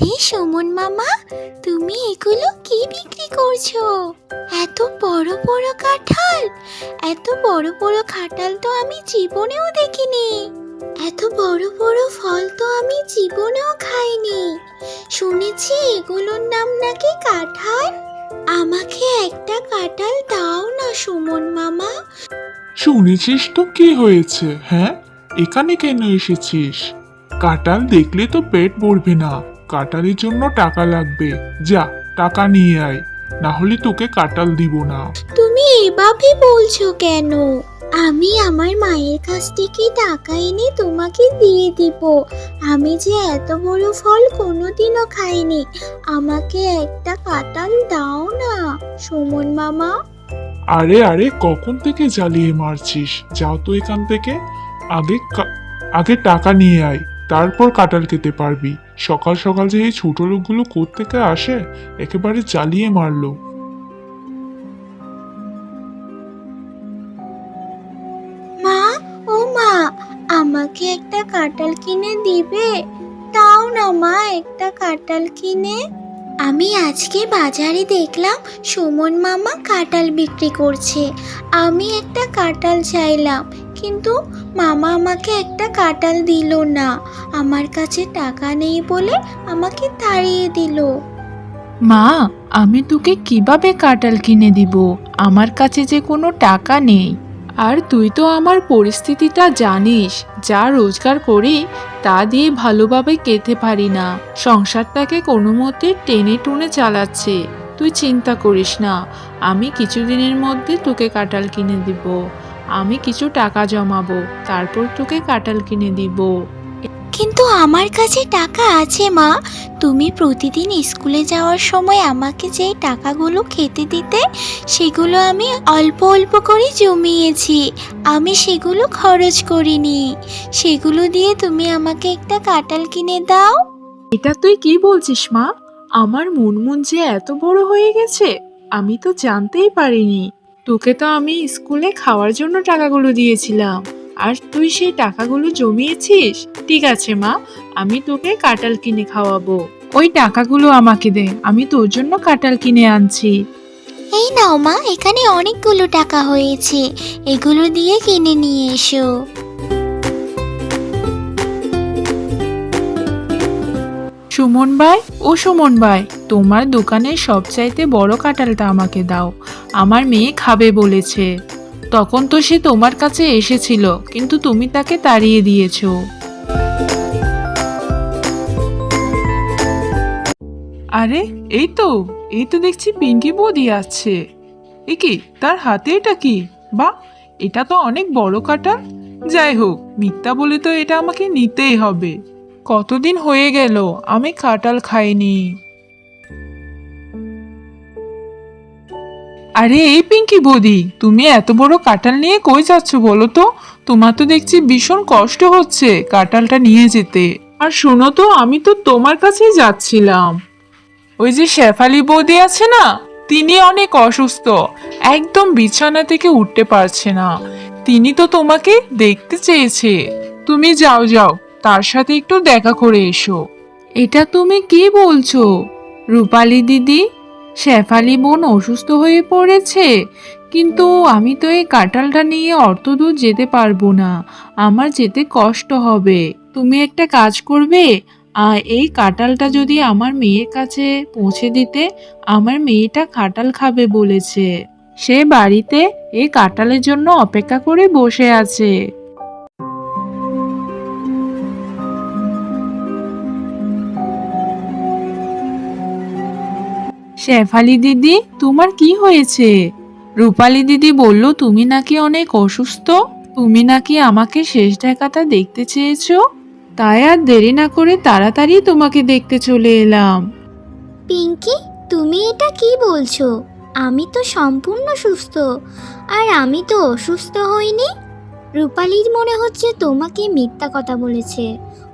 আরে সুমন মামা, তুমি এগুলো কি বিক্রি করছ? এত বড় বড় কাঁঠাল, এত বড় বড় কাঁঠাল তো আমি জীবনেও দেখিনি। এত বড় বড় ফল তো আমি জীবনেও খাইনি। শুনেছি এগুলোর নাম নাকি কাঁঠাল? আমাকে একটা কাঁঠাল দাও না সুমন মামা। শুনেছিস তো কি হয়েছে হ্যাঁ? এখানে কেন এসেছিস? কাঁঠাল দেখলে তো পেট ভরবে না। কাঁঠালের জন্য টাকা লাগবে। যা টাকা নিয়ে আয়। না হলে তোকে কাঁঠাল দিব না। তুমি এভাবে বলছো কেন? আমি আমার মায়ের কাছ থেকে টাকা এনে তোমাকে দিয়ে দিব। আমি যে এত বড় ফল কোনোদিনও খাইনি। আমাকে একটা কাঁঠাল দাও না সুমন মামা। আরে আরে কখন থেকে জ্বালিয়ে মারছিস? যাও তো এখান থেকে। আগে কা- আগে টাকা নিয়ে আয়। তারপর কাঁঠাল খেতে পারবি। সকাল সকাল যে এই ছোট লোকগুলো কোত্থেকে আসে, একেবারে জ্বালিয়ে মারলো। মা, ও মা, আমাকে একটা কাঁঠাল কিনে দিবে? দাও না মা, একটা কাঁঠাল কিনে। আমি আজকে বাজারে দেখলাম সুমন মামা কাঁঠাল বিক্রি করছে। আমি একটা কাঁঠাল চাইলাম। কিন্তু মামা আমাকে একটা কাঁঠাল দিল না। আমার কাছে টাকা নেই বলে আমাকে তাড়িয়ে দিল। মা, আমি তোকে কীভাবে কাঁঠাল কিনে দিব? আমার কাছে যে কোনো টাকা নেই। আর তুই তো আমার পরিস্থিতিটা জানিস, যা রোজগার করি, তা দিয়ে ভালোভাবে খেতে পারি না। সংসারটাকে কোনো মতে টেনে টুনে চালাচ্ছে। তুই চিন্তা করিস না, আমি কিছুদিনের মধ্যে তোকে কাঁঠাল কিনে দিব। আমি কিছু টাকা জমাবো তারপর তোকে কাঁঠাল কিনে দিব। কিন্তু আমার কাছে টাকা আছে মা। তুমি প্রতিদিন স্কুলে যাওয়ার সময় আমাকে যে টাকাগুলো খেতে দিতে সেগুলো আমি অল্প অল্প করে জমিয়েছি। আমি সেগুলো খরচ করিনি। সেগুলো দিয়ে তুমি আমাকে একটা কাঁঠাল কিনে দাও। এটা তুই কি বলছিস মা? আমার মুনমুন যে এত বড় হয়ে গেছে আমি তো জানতেই পারিনি। তোকে তো আমি স্কুলে খাওয়ার জন্য টাকাগুলো দিয়েছিলাম। আর তুই সেই টাকাগুলো জমিয়েছিস? ঠিক আছে, মা, আমি তোকে কাটাল কিনে খাওয়াবো। ওই টাকাগুলো আমাকে দে, আমি তোর জন্য কাটাল কিনে আনছি। এই নাও, মা, এখানে অনেকগুলো টাকা হয়েছে। এগুলো দিয়ে কিনে নিয়ে এসো। সুমন ভাই ও সুমন ভাই, তোমার দোকানের সবচাইতে বড় কাঁঠালটা আমাকে দাও, আমার মেয়ে খাবে বলেছে। তখন তো সে তোমার কাছে এসেছিল, কিন্তু তুমি তাকে তাড়িয়ে দিয়েছ। আরে, এই তো এই তো দেখছি পিঙ্কি বৌদি আছে এ কি, তার হাতে এটা কি? বা এটা তো অনেক বড় কাঁঠাল। যাই হোক, মিথ্যা বলে তো এটা আমাকে নিতেই হবে। কতদিন হয়ে গেল, আমি কাঁঠাল খাইনি। আরে এই পিঙ্কি বৌদি, তুমি এত বড় কাঁঠাল নিয়ে কই যাচ্ছ বলো তো? তোমার তো দেখছি ভীষণ কষ্ট হচ্ছে কাঁঠালটা নিয়ে যেতে। আর শোনো তো, আমি তো তোমার কাছেই যাচ্ছিলাম। ওই যে শেফালি বৌদি আছে না, তিনি অনেক অসুস্থ, একদম বিছানা থেকে উঠতে পারছে না। তিনি তো তোমাকে দেখতে চেয়েছে। তুমি যাও যাও। তার সাথে একটু দেখা করে এসো। এটা তুমি কি বলছো? রূপালী দিদি, শেফালি বোন অসুস্থ হয়ে পড়েছে, কিন্তু আমি তো এই কাঁঠালটা নিয়ে অর্থ দূর যেতে পারব না, আমার যেতে কষ্ট হবে। তুমি একটা কাজ করবে আর এই কাঁঠালটা যদি আমার মেয়ের কাছে পৌঁছে দিতে, আমার মেয়েটা কাঁঠাল খাবে বলেছে। সে বাড়িতে এই কাঁঠালের জন্য অপেক্ষা করে বসে আছে। শেফালি দিদি, তোমার কি হয়েছে? রূপালী দিদি বলল, তুমি নাকি অনেক অসুস্থ? তুমি নাকি আমাকে শেষ দেখাটা দেখতে চেয়েছো? তাই আর দেরি না করে তাড়াতাড়ি তোমাকে দেখতে চলে এলাম। পিঙ্কি, তুমি এটা কি বলছো? আমি তো সম্পূর্ণ সুস্থ। আর আমি তো অসুস্থ হইনি? রূপালীর মনে হচ্ছে তোমাকে মিথ্যা কথা বলেছে।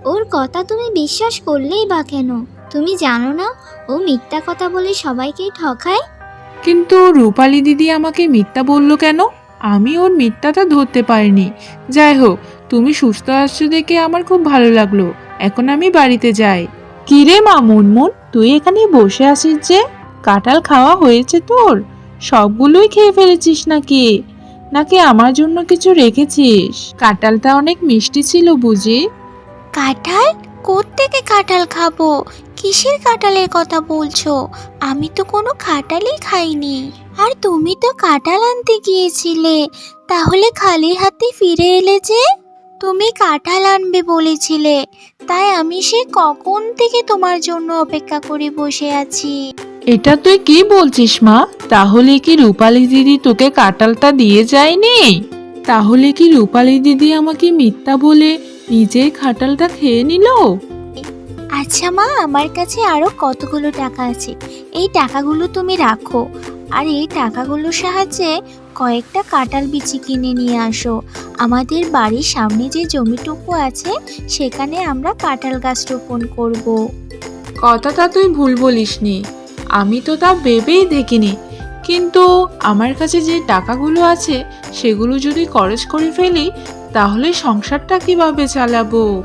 ওর কথা তুমি বিশ্বাস করলেই বা কেন? তুমি জানো না ও মিথ্যা কথা বলে সবাইকে ঠকায়? কিন্তু রূপালী দিদি আমাকে মিথ্যা বলল কেন? আমি ওর মিথ্যাটা ধরতে পারিনি। যাই হোক তুমি সুস্থ আসছো দেখে আমার খুব ভালো লাগল। এখন আমি বাড়িতে যাই। কিরে মা মুনমুন তুই এখানে বসে আছিস যে? কাঁঠাল খাওয়া হয়েছে তোর? সবগুলোই খেয়ে ফেলেছিস নাকি? নাকি আমার জন্য কিছু রেখেছিস? কাঁঠালটা অনেক মিষ্টি ছিল বুঝি? কাঁঠাল? থেকে কাঁঠাল খাব? কিসের কাঁঠালের কথা বলছো? আমি তো কোনো কাঁঠালই খাইনি। আর তুমি তো কাঁঠাল আনতে গিয়েছিলে। তাহলে খালি হাতে ফিরে এলে যে? তুমি কাঁঠাল আনবে বলেছিলে। তাই আমি সে কখন থেকে তোমার জন্য অপেক্ষা করে বসে আছি? এটা তুই কি বলছিস, মা? তাহলে কি রূপালী দিদি তোকে কাঁঠালটা দিয়ে যায়নি? তাহলে কি রূপালী দিদি আমাকে মিথ্যা বলে নিজেই খাটালটা খেয়ে নিল? আচ্ছা মা, আমার কাছে আরও কতগুলো টাকা আছে? এই টাকাগুলো তুমি রাখো। আর এই টাকাগুলোর সাহায্যে কয়েকটা কাঁঠাল বিচি কিনে নিয়ে আসো। আমাদের বাড়ির সামনে যে জমিটুকু আছে, সেখানে আমরা কাঁঠাল গাছ রোপণ করব। কথাটা তুই ভুল বলিসনি। আমি তো তা ভেবেই দেখিনি। কিন্তু আমার কাছে যে টাকাগুলো আছে, সেগুলো যদি খরচ করে ফেলি, তাহলে সংসারটা কীভাবে চালাবো?